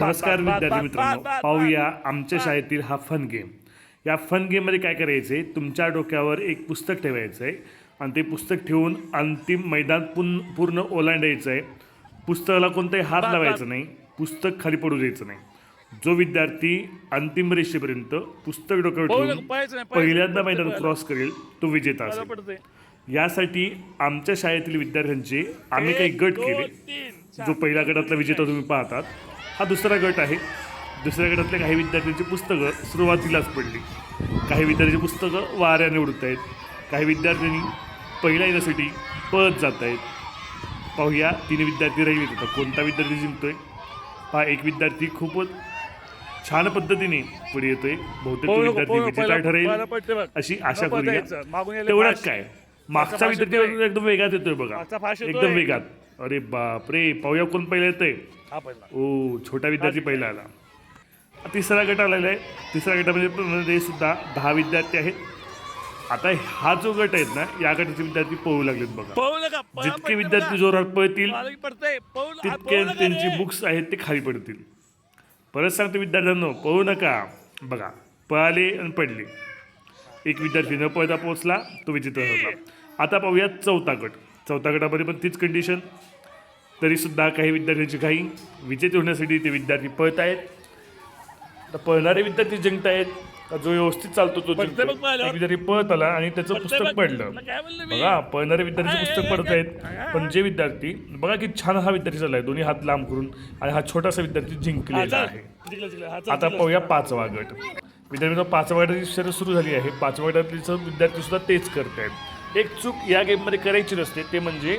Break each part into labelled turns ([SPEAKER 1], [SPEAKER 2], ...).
[SPEAKER 1] नमस्कार विद्यार्थी मित्रांनो. पाहूया आमच्या शाळेतील हा फन गेम या फन गेममध्ये काय करायचं आहे तुमच्या डोक्यावर एक पुस्तक ठेवायचं आहे आणि ते पुस्तक ठेवून अंतिम मैदान पूर्ण पूर्ण ओलांडायचं आहे पुस्तकाला कोणताही हात लावायचा नाही. पुस्तक खाली पडू द्यायचं नाही. जो विद्यार्थी अंतिम रेषेपर्यंत पुस्तक डोक्यावर ठेवून पहिल्यांदा मैदान क्रॉस करेल तो विजेता असेल. यासाठी आमच्या शाळेतील विद्यार्थ्यांचे आम्ही काही गट केले. जो पहिल्या गटातला विजेता तुम्ही पाहतात. हा दुसरा गट आहे. दुसऱ्या गटातल्या काही विद्यार्थ्यांची पुस्तकं सुरुवातीलाच पडली. काही विद्यार्थ्यांची पुस्तकं वाऱ्याने उडत आहेत. काही विद्यार्थ्यांनी पहिल्या येण्यासाठी पळत जात आहेत. पाहूया तीन विद्यार्थी राहिले होता. कोणता विद्यार्थी जिंकतोय? हा एक विद्यार्थी खूपच छान पद्धतीने पुढे येतोय. बहुतेक विद्यार्थी विजेता ठरेल. अशी आशा करूया. तेवढंच. काय? मागचा विद्यार्थी. एकदम वेगात येतोय बघा. एकदम वेगात. अरे बापरे पाहूया कोण पहिला येतोय.
[SPEAKER 2] हा पहिला.
[SPEAKER 1] ओ छोटा विद्यार्थी पहिला आला. तिसरा गट आलेला आहे. तिसऱ्या गटामध्ये मध्ये सुद्धा दहा विद्यार्थी आहेत. आता हा जो गट आहेत ना या गटाचे विद्यार्थी पळू लागलेत बघा. जितके विद्यार्थी. जोरात पळतील तितके त्यांची. बुक्स आहेत ते खाली पडतील. परत सांगतो विद्यार्थ्यांनो पळू नका. बघा पळाले आणि पडले. एक विद्यार्थी न पळता पोहोचला तो विजेता होता आता पाहूया चौथा गट. चौथा गटामध्ये पण तीच कंडिशन तरीसुद्धा काही विद्यार्थ्यांची काही विजेते होण्यासाठी ते विद्यार्थी पळत आहेत आता पळणारे विद्यार्थी जिंकत आहेत का जो व्यवस्थित चालतो तो. एक विद्यार्थी पळत आला आणि त्याचं पुस्तक. पडलं
[SPEAKER 2] तुला काय म्हणलं मी?
[SPEAKER 1] बघा पळणारे विद्यार्थीचे
[SPEAKER 2] आहे,
[SPEAKER 1] पुस्तक
[SPEAKER 2] आहे,
[SPEAKER 1] पडत
[SPEAKER 2] आहे.
[SPEAKER 1] आहेत पण जे विद्यार्थी बघा की छान हा विद्यार्थी चाललाय दोन्ही हात लांब करून आणि हा छोटासा विद्यार्थी
[SPEAKER 2] हा,
[SPEAKER 1] जिंकलेला
[SPEAKER 2] चल.
[SPEAKER 1] आहे
[SPEAKER 2] जिंकलं, जिंकलं. हा, चल,
[SPEAKER 1] आता
[SPEAKER 2] जिंकलं.
[SPEAKER 1] पाहूया पाचवा गट विद्यार्थी पाचवा गटाची शर्यत सुरू झाली आहे पाचव्या गटातले सर्व विद्यार्थी सुद्धा तेच करत आहेत एक चूक या गेममध्ये करायची नसते ते म्हणजे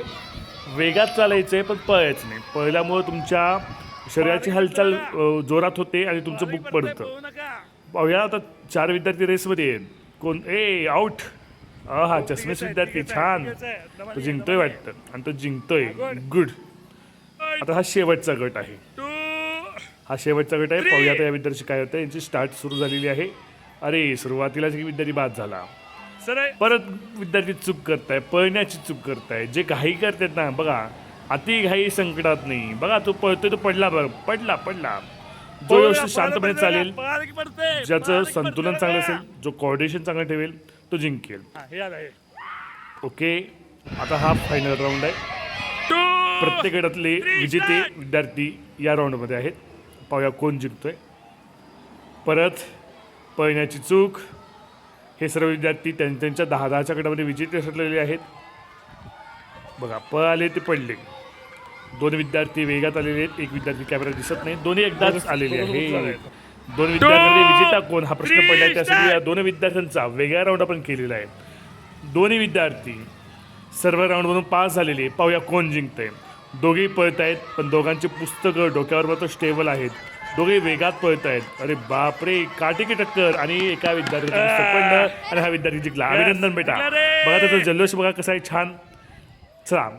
[SPEAKER 1] वेगात चालायचं आहे पण पळायचं नाही. पळल्यामुळे तुमच्या शरीराची हालचाल जोरात होते आणि तुमचं बुक पडतं.
[SPEAKER 2] पाहू
[SPEAKER 1] पाहूया आता चार विद्यार्थी रेसमध्ये आहेत. कोण? ए आउट हा चष्मेश विद्यार्थी छान. तो जिंकतोय वाटतं. आणि तो जिंकतोय. गुड आता हा शेवटचा गट आहे. हा शेवटचा गट आहे. पाहूया आता या विद्यार्थी काय होतं. यांची स्टार्ट सुरू झालेली आहे. अरे सुरुवातीलाच एक विद्यार्थी बाद झाला.
[SPEAKER 2] सरळ
[SPEAKER 1] परत विद्यार्थी चूक करताय पळण्याची चूक करताय जे घाई करतात ना बघा अति घाई संकटात नाही. बघा तो पळतोय तो पडला बघ पडला पडला. जो व्यवस्थित शांतपणे चालेल ज्याचं संतुलन चांगलं असेल जो कोऑर्डिनेशन चांगलं ठेवेल तो जिंकेल. ओके आता हा फायनल राऊंड आहे. प्रत्येक गटातले विजेते विद्यार्थी या राऊंडमध्ये आहेत. पाहूया कोण जिंकतोय. परत पळण्याची चूक. हे सर्व विद्यार्थी त्यां त्यांच्या दहा दहाच्या गटामध्ये विजेते ठरलेले आहेत. बघा पळाले ते पडले. दोन विद्यार्थी वेगात आलेले आहेत. एक विद्यार्थी कॅमेरा दिसत नाही. दोन्ही एकदाच आलेले आहेत. दोन विद्यार्थ्यांनी विजेता कोण? हा प्रश्न पडला आहे. त्यासाठी या दोन विद्यार्थ्यांचा वेगळा राऊंड आपण केलेला आहे. दोन्ही विद्यार्थी सर्व राऊंडमधून पास झालेले पाहूया कोण जिंकतंय. दोघेही पळत आहेत पण दोघांची पुस्तकं डोक्यावर मात्र स्टेबल आहेत. दोघे वेगात पळत आहेत अरे बापरे काटेकी टक्कर? आणि एका पडलं आणि हा विद्यार्थी जिंकला. अभिनंदन बेटा. बघा त्याचा जल्लोष बघा कसा आहे. छान. चला.